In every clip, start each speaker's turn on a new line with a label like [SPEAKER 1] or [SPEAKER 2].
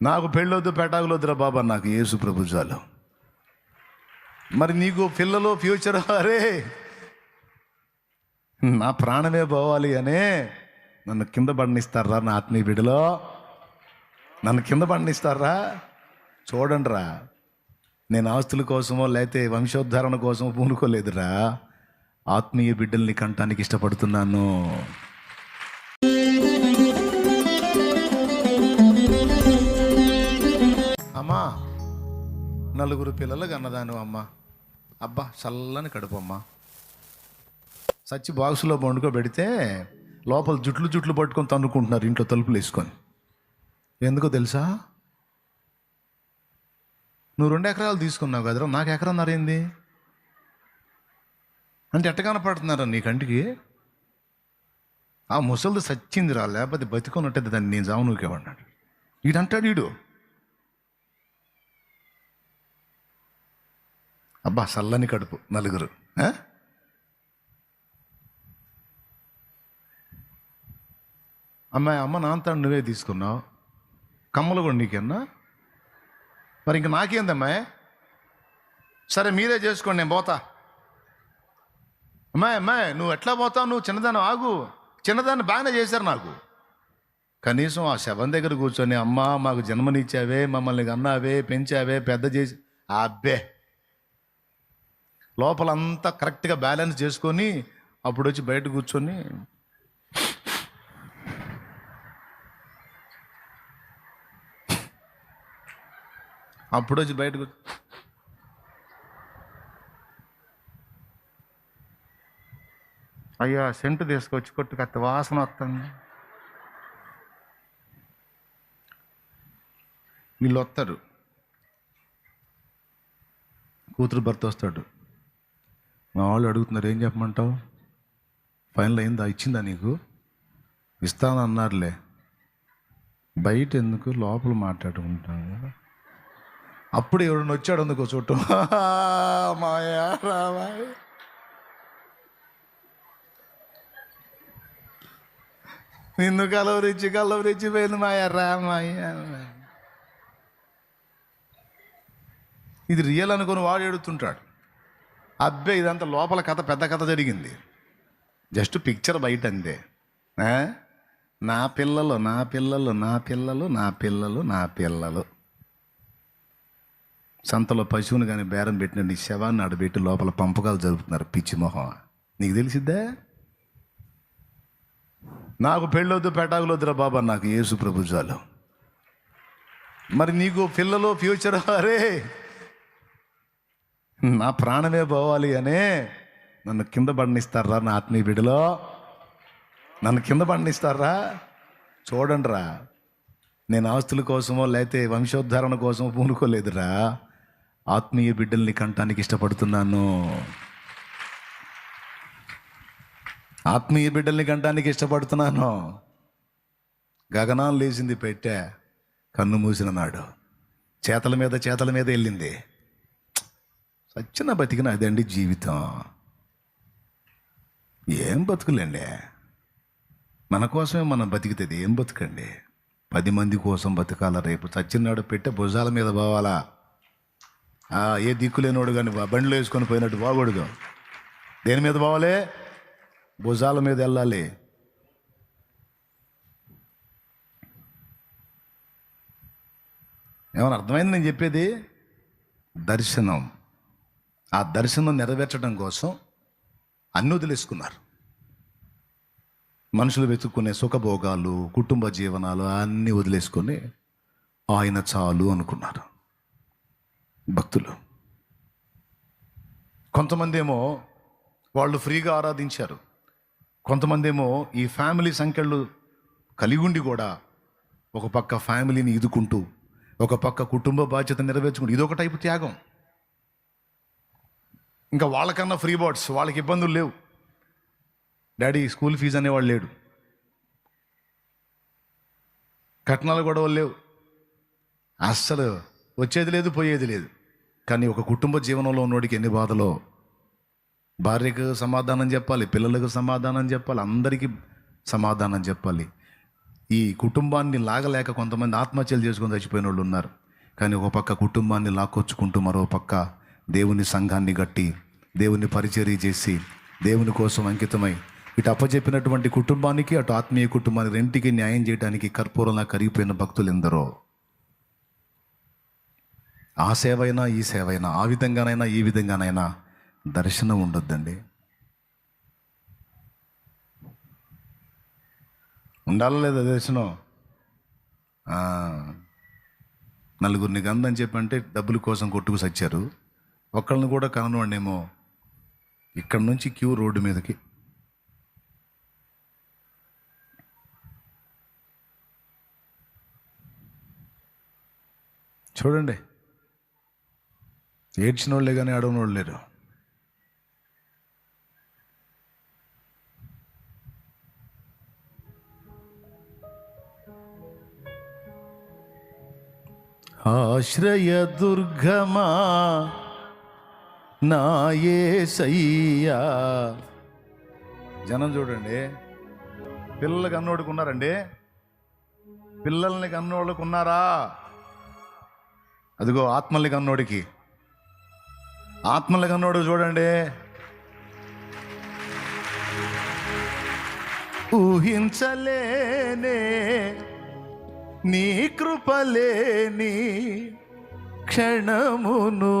[SPEAKER 1] నాకు పెళ్ళొద్దు పెటాకులొద్దురా బాబా నాకు యేసు ప్రభుజాలు మరి నీకు పిల్లలు ఫ్యూచర్ అరే నా ప్రాణమే పోవాలి అనే నన్ను కింద పండిస్తారా నా ఆత్మీయ బిడ్డలో? నన్ను కింద పండిస్తారా? చూడండి రా నేను ఆస్తుల కోసమో లేకపోతే వంశోద్ధారణ కోసమో పూనుకోలేదురా. ఆత్మీయ బిడ్డల్ని కంటానికి ఇష్టపడుతున్నాను. అమ్మా నలుగురు పిల్లలు కన్నదాను అమ్మా. అబ్బా చల్లని కడుపు అమ్మా. సచ్చి బాక్సులో వండుకోబెడితే లోపల జుట్లు జుట్లు పట్టుకొని తన్నుకుంటున్నారు ఇంట్లో తలుపులు వేసుకొని. ఎందుకో తెలుసా? నువ్వు రెండు ఎకరాలు తీసుకున్నావు కదరా నాకు ఎకరన్నర ఏంది అంటే ఎట్ట కనపడుతున్నారా నీ కంటికి? ఆ ముసలిది సచ్చింది రా లేకపోతే బతికొన్నట్టు దాన్ని నేను జాము నూకేవాడినాడు వీడంటాడు అబ్బా చల్లని కడుపు నలుగురు. అమ్మాయి అమ్మ నాంతాడు నువ్వే తీసుకున్నావు. కమ్మలు కూడా నీకన్నా మరి ఇంక నాకేందమ్మాయి సరే మీరే చేసుకోండి నేను పోతా. అమ్మాయి అమ్మాయి నువ్వు ఎట్లా పోతావు? నువ్వు చిన్నదాన్ని ఆగు. చిన్నదాన్ని బాగానే చేశారు నాకు. కనీసం ఆ శవం దగ్గర కూర్చొని అమ్మ మాకు జన్మనిచ్చావే మమ్మల్ని అన్నావే పెంచావే పెద్ద చేసి ఆ అబ్బే. లోపలంతా కరెక్ట్గా బ్యాలెన్స్ చేసుకొని అప్పుడు వచ్చి బయట కూర్చొని అప్పుడు వచ్చి బయట అయ్యా సెంటు తీసుకొచ్చి కొట్టు కత్తి. వాసన వస్తుంది. వీళ్ళు వస్తారు కూతురు భర్త వస్తాడు. వాళ్ళు అడుగుతున్నారు ఏం చెప్పమంటావు? ఫైనల్ అయిందా? ఇచ్చిందా నీకు? ఇస్తాను అన్నారులే. బయట ఎందుకు? లోపల మాట్లాడుకుంటాం కదా. అప్పుడు ఎవరిని వచ్చాడు అందుకో చోటు మాయా రామాయ్ నిన్ను కలవరించి కలవరించిపోయింది మాయా రామాయ ఇది రియల్ అనుకుని వాడు ఎడుతుంటాడు అబ్బే ఇదంతా లోపల కథ పెద్ద కథ జరిగింది. జస్ట్ పిక్చర్ బయట అంతే నా పిల్లలు నా పిల్లలు నా పిల్లలు నా పిల్లలు నా పిల్లలు. సంతలో పశువుని కానీ బేరం పెట్టిన నీ శవాన్ని అడబెట్టి లోపల పంపకాలు జరుపుతున్నారు పిచ్చి మొహం. నీకు తెలిసిద్దా? నాకు పెళ్ళొద్దు పెటాకులొద్దురా బాబా నాకు యేసు ప్రభుజాలు మరి నీకు పిల్లలు ఫ్యూచర్ అరే! నా ప్రాణమే పోవాలి అనే నన్ను కింద పండిస్తారా నా ఆత్మీయ బిడ్డలో నన్ను కింద పండిస్తారా? చూడండి రా నేను ఆస్తుల కోసమో లేకపోతే వంశోద్ధారణ కోసమో పూనుకోలేదురా. ఆత్మీయ బిడ్డల్ని కంటానికి ఇష్టపడుతున్నాను. ఆత్మీయ బిడ్డల్ని కంటానికి ఇష్టపడుతున్నాను. గగనాలు లేచింది పెట్టే కన్ను మూసిన నాడు. చేతల మీద చేతల మీద వెళ్ళింది. సచ్చిన బతికిన అదండి జీవితం. ఏం బతుకులండి? మన కోసమే మనం బతికితే ఏం బతుకండి? పది మంది కోసం బతకాలా రేపు? చచ్చినాడు పెట్టే భుజాల మీద పోవాలా? ఏ దిక్కులేనోడు కానీ బండిలో వేసుకొని పోయినట్టు బాగూడదు దేని మీద పోవాలి? భుజాల మీద వెళ్ళాలి. ఏమైనా అర్థమైంది నేను చెప్పేది? దర్శనం. ఆ దర్శనం నెరవేర్చడం కోసం అన్ని వదిలేసుకున్నారు. మనుషులు వెతుక్కునే సుఖభోగాలు కుటుంబ జీవనాలు అన్నీ వదిలేసుకొని ఆయన చాలు అనుకున్నారు భక్తులు. కొంతమంది ఏమో వాళ్ళు ఫ్రీగా ఆరాధించారు. కొంతమంది ఏమో ఈ ఫ్యామిలీ సంఖ్యలు కలిగి ఉండి కూడా ఒక పక్క ఫ్యామిలీని ఇదుకుంటూ ఒక పక్క కుటుంబ బాధ్యత నెరవేర్చుకుంటూ ఇదొక టైపు త్యాగం. ఇంకా వాళ్ళకన్నా ఫ్రీ బర్డ్స్ వాళ్ళకి ఇబ్బందులు లేవు. డాడీ స్కూల్ ఫీజు అనేవాడు లేడు. కట్నాలు గొడవలు లేవు. అస్సలు వచ్చేది లేదు పోయేది లేదు. కానీ ఒక కుటుంబ జీవనంలో ఉన్నోడికి ఎన్ని బాధలో? భార్యకు సమాధానం చెప్పాలి పిల్లలకు సమాధానం చెప్పాలి అందరికీ సమాధానం చెప్పాలి. ఈ కుటుంబాన్ని లాగలేక కొంతమంది ఆత్మహత్యలు చేసుకొని చచ్చిపోయిన వాళ్ళు ఉన్నారు. కానీ ఒక పక్క కుటుంబాన్ని లాక్కొచ్చుకుంటూ మరో పక్క దేవుని సంఘాన్ని గట్టి దేవుని పరిచర్య చేసి దేవుని కోసం అంకితమై ఇటు అప్పచెప్పినటువంటి కుటుంబానికి అటు ఆత్మీయ కుటుంబానికి రెంటికి న్యాయం చేయడానికి కర్పూరంలా కరిగిపోయిన భక్తులు ఎందరో ఆ సేవైనా ఈ సేవైనా ఆ విధంగానైనా ఈ విధంగానైనా దర్శనం ఉండొద్దండి. ఉండాలా లేదా దర్శనం? నలుగురిని గందని చెప్పంటే డబ్బుల కోసం కొట్టుకు సచ్చారు. ఒకళ్ళని కూడా కననివ్వండేమో ఇక్కడ నుంచి క్యూ రోడ్డు మీదకి. చూడండి. ఏడ్చిన వాళ్ళే కానీ అడవని వాళ్ళు లేరు. ఆశ్రయ దుర్గమా నాయసయ్యా జనం చూడండి. పిల్లలు కన్నోడికి ఉన్నారండి. పిల్లల్ని కన్నోళ్ళకు ఉన్నారా అదిగో ఆత్మల్ని కన్నోడికి. ఆత్మల్ని కన్నోడు చూడండి. ఊహించలేనే నీ కృపలేని క్షణమును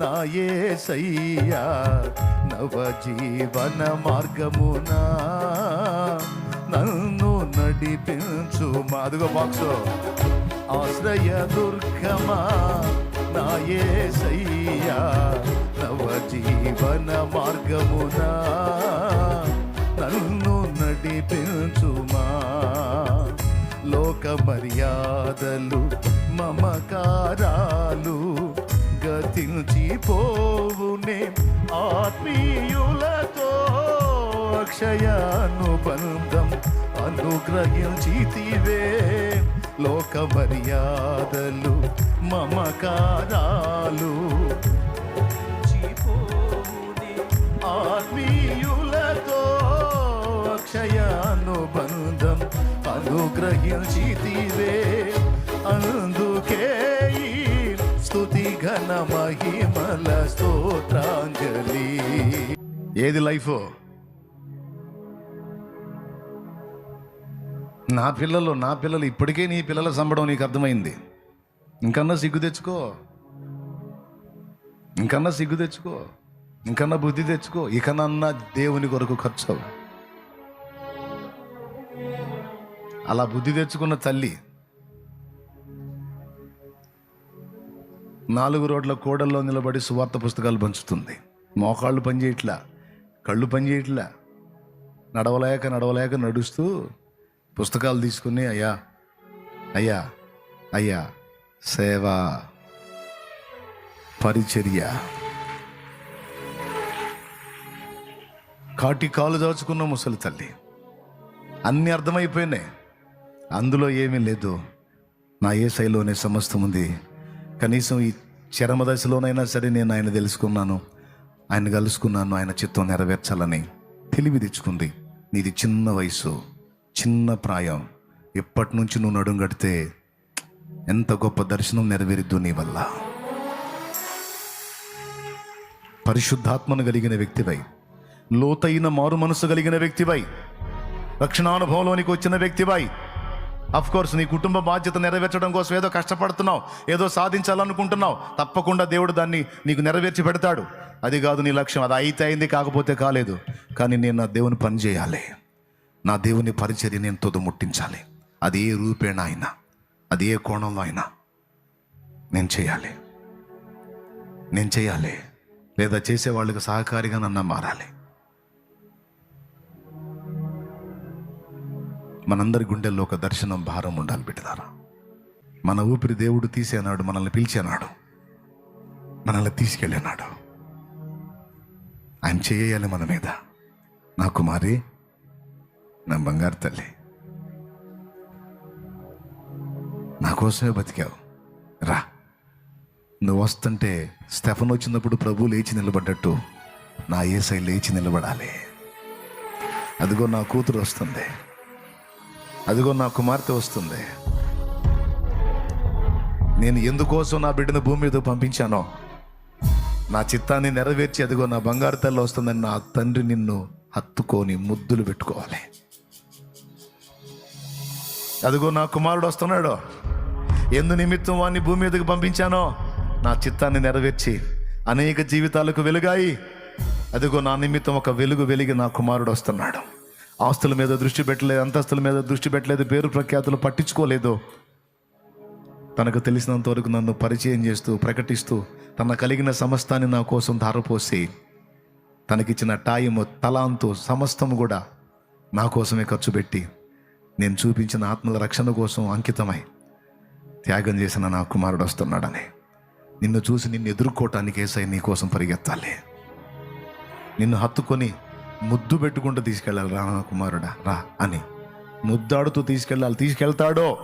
[SPEAKER 1] నాయే సయ్యా నవ జీవన నన్ను నడిపించు మాదుగో బాక్స్. ఆశ్రయ దుర్గమా నాయే సయ్యా నవ జీవన నన్ను నడిపించుమా లోక మర్యాదలు మమకారాలు. గతించిపోవునే ఆత్మీయులతో అక్షయానుబంధం అనుగ్రహించితివే. లోక మర్యాదలు మమకారాలు ఆత్మీయులతో అక్షయానుబంధం అనుగ్రహించితివే. అందుకే స్థుతి ఘన మహిమల స్తోత్రాంజలి. ఏది లైఫ్? నా పిల్లలు నా పిల్లలు ఇప్పటికే నీ పిల్లల సంబడం నీకు అర్థమైంది. ఇంకన్నా సిగ్గు తెచ్చుకో. ఇంకన్నా సిగ్గు తెచ్చుకో. ఇంకన్నా బుద్ధి తెచ్చుకో. ఇకనన్నా దేవుని కొరకు ఖర్చు అలా బుద్ధి తెచ్చుకున్న తల్లి నాలుగు రోడ్ల కోడల్లో నిలబడి సువార్త పుస్తకాలు పంచుతుంది. మోకాళ్ళు పనిచేయట్లా కళ్ళు పనిచేయట్లా. నడవలేక నడవలేక నడుస్తూ పుస్తకాలు తీసుకుని అయ్యా అయ్యా అయ్యా సేవ పరిచర్య. కాటి కాలు దాచుకున్న ముసలి తల్లి. అన్నీ అర్థమైపోయినాయి. అందులో ఏమీ లేదు. నా ఏ శైలోనే సమస్తం ఉంది కనీసం ఈ చరమ దశలోనైనా సరే నేను ఆయన తెలుసుకున్నాను. ఆయన కలుసుకున్నాను. ఆయన చిత్తం నెరవేర్చాలని తెలివి తెచ్చుకుంది. నీది చిన్న వయసు చిన్న ప్రాయం. ఇప్పటి నుంచి నువ్వు నడుం కడితే ఎంత గొప్ప దర్శనం నెరవేరిద్దు నీ వల్ల. పరిశుద్ధాత్మను కలిగిన వ్యక్తివై లోతైన మారు మనసు కలిగిన వ్యక్తివై రక్షణానుభవంలోనికి వచ్చిన వ్యక్తివై కోర్స్ నీ కుటుంబ బాధ్యత నెరవేర్చడం కోసం ఏదో కష్టపడుతున్నావు ఏదో సాధించాలనుకుంటున్నావు. తప్పకుండా దేవుడు దాన్ని నీకు నెరవేర్చి పెడతాడు. అది కాదు నీ లక్ష్యం అది అయితే అయింది కాకపోతే కాలేదు. కానీ నేను నా దేవుని పని చేయాలి. నా దేవుని పరిచర్య నేను తొద ముట్టించాలి. అది ఏ రూపేణ అయినా అది ఏ కోణంలో అయినా నేను చేయాలి. నేను చేయాలి. లేదా చేసే వాళ్ళకి సహకారిగా నన్ను మారాలి. మనందరి గుండెల్లో ఒక దర్శనం భారం ఉండాలి బిడ్డదారా మన ఊపిరి దేవుడు తీసేనాడు మనల్ని పిలిచేనాడు మనల్ని తీసుకెళ్ళినాడు. ఆయన చేయాలి మన మీద. నా కుమారి నా బంగారు తల్లి నా కోసమే బతికావు. రా. నువ్వు వస్తుంటే స్టెఫన్ వచ్చినప్పుడు ప్రభు లేచి నిలబడ్డట్టు నా ఏసై లేచి నిలబడాలి. అదిగో నా కూతురు వస్తుంది. అదిగో నా కుమార్తె వస్తుంది. నేను ఎందుకోసం నా బిడ్డను భూమి మీద పంపించానో నా చిత్తాన్ని నెరవేర్చి అదిగో నా బంగారు తల్లి వస్తుందని నా తండ్రి నిన్ను హత్తుకొని ముద్దులు పెట్టుకోవాలి. అదిగో నా కుమారుడు వస్తున్నాడు. ఎందు నిమిత్తం వాడిని భూమి మీదకి పంపించానో నా చిత్తాన్ని నెరవేర్చి అనేక జీవితాలకు వెలుగాయి. అదిగో నా నిమిత్తం ఒక వెలుగు వెలిగి నా కుమారుడు వస్తున్నాడు. ఆస్తుల మీద దృష్టి పెట్టలేదు అంతస్తుల మీద దృష్టి పెట్టలేదు పేరు ప్రఖ్యాతులు పట్టించుకోలేదు. తనకు తెలిసినంత వరకు నన్ను పరిచయం చేస్తూ ప్రకటిస్తూ తన కలిగిన సమస్తాన్ని నా కోసం ధారపోసి తనకిచ్చిన టాయిము తలాంతు సమస్తం కూడా నా కోసమే ఖర్చు పెట్టి నేను చూపించిన ఆత్మల రక్షణ కోసం అంకితమై త్యాగం చేసిన నా కుమారుడు వస్తున్నాడని. నిన్ను చూసి నిన్ను ఎదుర్కోవటానికి ఏసై నీ కోసం పరిగెత్తాలి. నిన్ను హత్తుకొని ముద్దు పెట్టుకుంటూ తీసుకెళ్ళాలి రా కుమారుడా రా అని. ముద్దాడుతూ తీసుకెళ్ళాలి. తీసుకెళ్తాడో.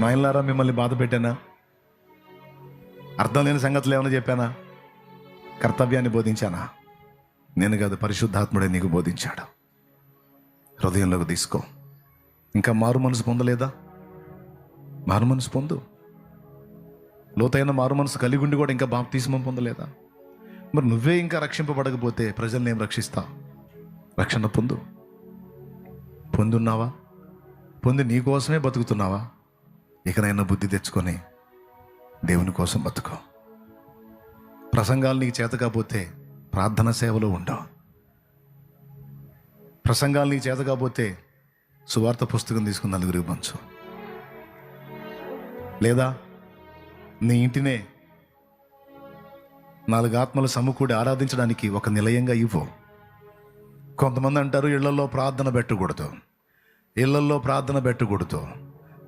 [SPEAKER 1] నాయనలారా మిమ్మల్ని బాధ పెట్టానా? అర్థం లేని సంగతులు ఏమైనా చెప్పానా? కర్తవ్యాన్ని బోధించానా? నేను కాదు పరిశుద్ధాత్ముడే నీకు బోధించాడు. హృదయంలోకి తీసుకో. ఇంకా మారు మనసు పొందలేదా? మారు మనసు పొందు. లోతైన మారు మనసు కలిగి ఉండి కూడా ఇంకా బాప్తీస్మం పొందలేదా? మరి నువ్వే ఇంకా రక్షింపబడకపోతే ప్రజల్ని ఏం రక్షిస్తా? రక్షణ పొందు. పొందున్నావా? పొంది నీ కోసమే బతుకుతున్నావా? ఇకనైనా బుద్ధి తెచ్చుకొని దేవుని కోసం బతుకో. ప్రసంగాలు నీకు చేత కాకపోతే ప్రార్థన సేవలో ఉండవు. ప్రసంగాలు నీకు చేత కాకపోతే సువార్త పుస్తకం తీసుకుని నలుగురికి పంచు. లేదా నీ ఇంటినే నాలుగు ఆత్మలు సమకూడి ఆరాధించడానికి ఒక నిలయంగా ఇవ్వు. కొంతమంది అంటారు ఇళ్ళలో ప్రార్థన పెట్టకూడదు. ఇళ్ళలో ప్రార్థన పెట్టకూడదు.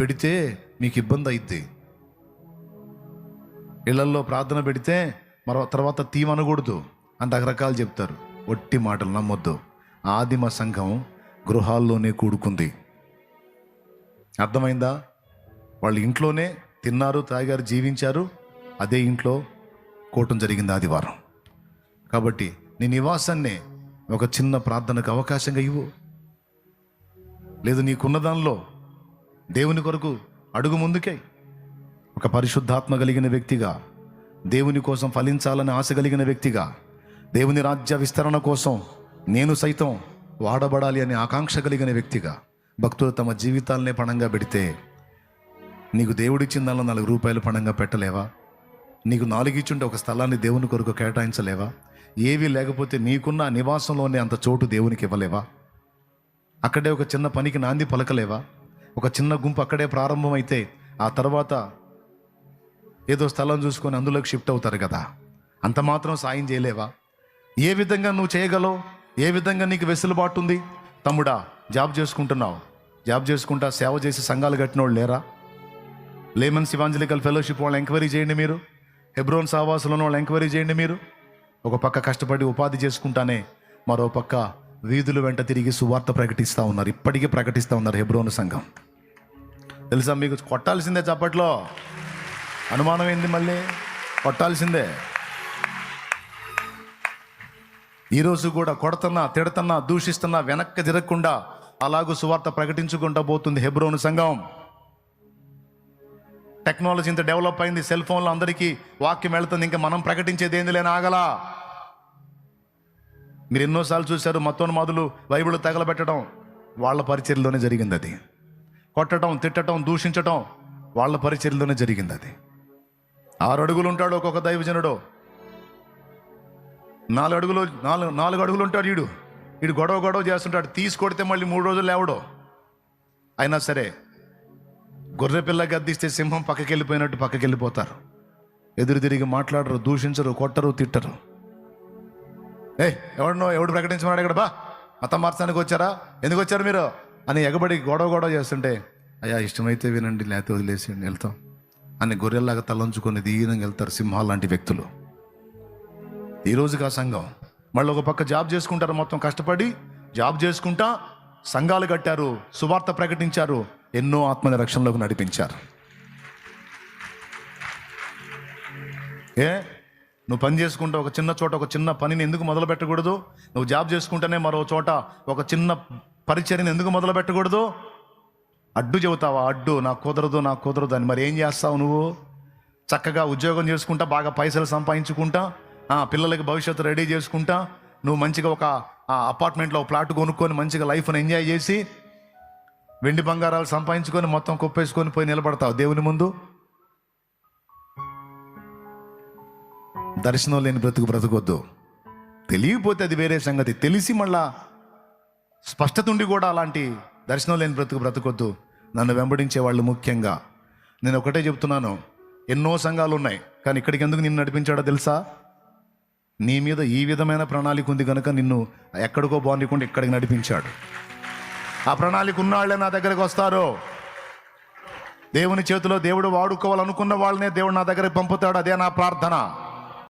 [SPEAKER 1] పెడితే మీకు ఇబ్బంది అయిద్ది. ఇళ్ళలో ప్రార్థన పెడితే మరో తర్వాత తీమనకూడదు అని రకరకాలు చెప్తారు. ఒట్టి మాటలు నమ్మొద్దు. ఆదిమ సంఘం గృహాల్లోనే కూడుకుంది. అర్థమైందా? వాళ్ళ ఇంట్లోనే తిన్నారు తాగారు జీవించారు. అదే ఇంట్లో కోవటం జరిగింది ఆదివారం. కాబట్టి నీ నివాసాన్ని ఒక చిన్న ప్రార్థనకు అవకాశంగా ఇవ్వు. లేదు నీకున్న దానిలో దేవుని కొరకు అడుగు ముందుకే ఒక పరిశుద్ధాత్మ కలిగిన వ్యక్తిగా దేవుని కోసం ఫలించాలని ఆశ కలిగిన వ్యక్తిగా దేవుని రాజ్య విస్తరణ కోసం నేను సైతం వాడబడాలి అనే ఆకాంక్ష కలిగిన వ్యక్తిగా భక్తులు తమ జీవితాలనే పణంగా పెడితే నీకు దేవుడిచ్చిన దానిలో నాలుగు రూపాయలు పణంగా పెట్టలేవా? నీకు నాలుగిచ్చుంటే ఒక స్థలాన్ని దేవుని కొరకు కేటాయించలేవా? ఏవీ లేకపోతే నీకున్న నివాసంలోనే అంత చోటు దేవునికి ఇవ్వలేవా? అక్కడే ఒక చిన్న పనికి నాంది పలకలేవా? ఒక చిన్న గుంపు అక్కడే ప్రారంభమైతే ఆ తర్వాత ఏదో స్థలం చూసుకొని అందులోకి షిఫ్ట్ అవుతారు కదా. అంత మాత్రం సాయం చేయలేవా? ఏ విధంగా నువ్వు చేయగలవు? ఏ విధంగా నీకు వెసులుబాటు ఉంది? తమ్ముడా జాబ్ చేసుకుంటున్నావు. జాబ్ చేసుకుంటా సేవ చేసి సంఘాలు కట్టిన వాళ్ళు లేరా? లేమన్ శివాంజలికల్ ఫెలోషిప్ వాళ్ళు ఎంక్వైరీ చేయండి మీరు. హెబ్రోన్ సావాసులను వాళ్ళు ఎంక్వైరీ చేయండి మీరు. ఒక పక్క కష్టపడి ఉపాధి చేసుకుంటానే మరో పక్క వీధులు వెంట తిరిగి సువార్త ప్రకటిస్తూ ఉన్నారు. ఇప్పటికీ ప్రకటిస్తూ ఉన్నారు హెబ్రోన్ సంఘం. తెలుసా మీకు కొట్టాల్సిందే చప్పట్లో? అనుమానం ఏంది మళ్ళీ? కొట్టాల్సిందే. ఈరోజు కూడా కొడుతున్నా తిడుతున్నా దూషిస్తున్నా వెనక్కి తిరగకుండా అలాగూ సువార్త ప్రకటించుకుంటా పోతుంది హెబ్రోను సంఘం. టెక్నాలజీ ఇంత డెవలప్ అయింది సెల్ ఫోన్లో అందరికీ వాక్యం వెళుతుంది ఇంకా మనం ప్రకటించేది ఏంది లేని ఆగలా? మీరు ఎన్నోసార్లు చూశారు మతోన్మాదులు బైబిల్ తగలబెట్టడం వాళ్ళ పరిచర్లోనే జరిగింది అది. కొట్టడం తిట్టడం దూషించటం వాళ్ళ పరిచర్లోనే జరిగింది అది. ఆరు అడుగులు ఉంటాడు ఒక్కొక్క దైవజనుడు. నాలుగు అడుగులు నాలుగు నాలుగు అడుగులు ఉంటాడు వీడు వీడు గొడవ గొడవ చేస్తుంటాడు. తీసుకొడితే మళ్ళీ మూడు రోజులు లేవడు. అయినా సరే గొర్రె పిల్ల గద్దిస్తే సింహం పక్కకి వెళ్ళిపోయినట్టు పక్కకి వెళ్ళిపోతారు ఎదురు తిరిగి మాట్లాడరు దూషించరు కొట్టరు తిట్టరు. ఏ ఎవడనో ఎవడు ప్రకటించమన్నాడు ఇక్కడ? బా మతం మార్చడానికి వచ్చారా? ఎందుకు వచ్చారు మీరు? అని ఎగబడి గొడవ గొడవ చేస్తుంటే అయ్యా ఇష్టమైతే వినండి లేకపోతే వదిలేసి వెళ్తాం. అని గొర్రెల్లాగా తలంచుకొని దీనంగా వెళ్తారు సింహాలు లాంటి వ్యక్తులు. ఈరోజుకి ఆ సంఘం. మళ్ళీ ఒక పక్క జాబ్ చేసుకుంటారు మొత్తం కష్టపడి జాబ్ చేసుకుంటా సంఘాలు కట్టారు సువార్త ప్రకటించారు ఎన్నో ఆత్మల రక్షణలోకి నడిపించారు. ఏ? నువ్వు పని చేసుకుంటే ఒక చిన్న చోట ఒక చిన్న పనిని ఎందుకు మొదలు పెట్టకూడదు నువ్వు జాబ్ చేసుకుంటేనే మరో చోట ఒక చిన్న పరిచర్ని ఎందుకు మొదలు పెట్టకూడదు అడ్డు చెబుతావా? అడ్డు. నాకు కుదరదు నాకు కుదరదు అని. మరి ఏం చేస్తావు నువ్వు? చక్కగా ఉద్యోగం చేసుకుంటా బాగా పైసలు సంపాదించుకుంటా పిల్లలకి భవిష్యత్తు రెడీ చేసుకుంటా నువ్వు మంచిగా ఒక అపార్ట్మెంట్లో ఒక ప్లాట్ కొనుక్కొని మంచిగా లైఫ్ని ఎంజాయ్ చేసి వెండి బంగారాలు సంపాదించుకొని మొత్తం కుప్పేసుకొని పోయి నిలబడతావు దేవుని ముందు. దర్శనం లేని బ్రతుకు బ్రతకొద్దు. తెలియకపోతే అది వేరే సంగతి. తెలిసి మళ్ళా స్పష్టత ఉండి కూడా అలాంటి దర్శనం లేని బ్రతుకు బ్రతకొద్దు. నన్ను వెంబడించే వాళ్ళు ముఖ్యంగా. నేను ఒకటే చెప్తున్నాను. ఎన్నో సంఘాలు ఉన్నాయి. కానీ ఇక్కడికి ఎందుకు నిన్ను నడిపించాడో తెలుసా? నీ మీద ఈ విధమైన ప్రణాళిక ఉంది కనుక నిన్ను ఎక్కడికో బాగుండకుండా ఇక్కడికి నడిపించాడు. ఆ ప్రణాళిక ఉన్న వాళ్ళే నా దగ్గరకు వస్తారు. దేవుని చేతిలో దేవుడు వాడుకోవాలనుకున్న వాళ్ళనే దేవుడు నా దగ్గరికి పంపుతాడు. అదే నా ప్రార్థన.